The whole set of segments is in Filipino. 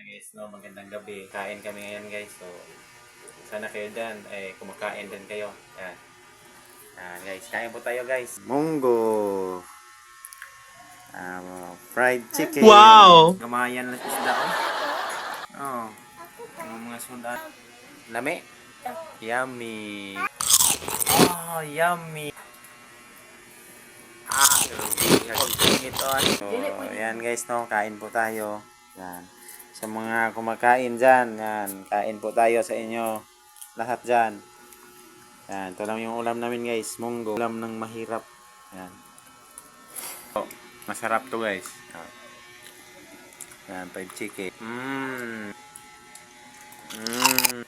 Ayan guys, no, magandang gabi. Kain kami ngayon guys. So, sana kayo dyan ay kumakain din kayo. Yan. Yan guys, kain po tayo guys. Munggo. Um, fried chicken. Wow! Gamayan na isda ko. Oh. Ang mga sudan. Lami. Yummy. Oh, yummy. Ah, grabe. ito. ah. So, yan guys, no, kain po tayo. Yan. Sa mga kumakain dyan, yan, kain po tayo sa inyo. Lahat dyan. Yan, ito lang yung ulam namin guys, munggo. Ulam ng mahirap. Yan. Oh, masarap to guys. Yan, fried chicken. Mmm. Mmm.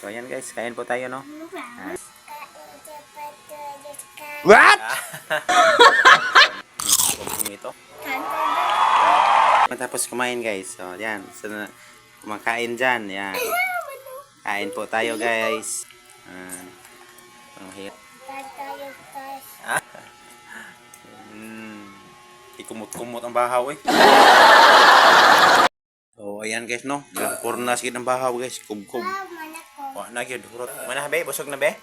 So, ayan guys, kain po tayo, no? Yan. What? Kung ito. Matapos kumain guys. So, yan. So, kumakain dyan. Yan. Kain po tayo guys. Ang. Mm. Ikumot-kumot ang bahaw eh. So, ayan guys no. Puro na sige ng bahaw guys. Kub-kub. Wa na gyud hurot. Mana be, busog na be?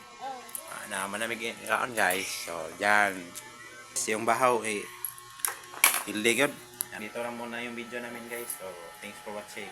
Ah, na manamig kaon guys. So, yan. Yung bahaw eh Hindi yun. Dito lang muna yung video namin guys. So, thanks for watching.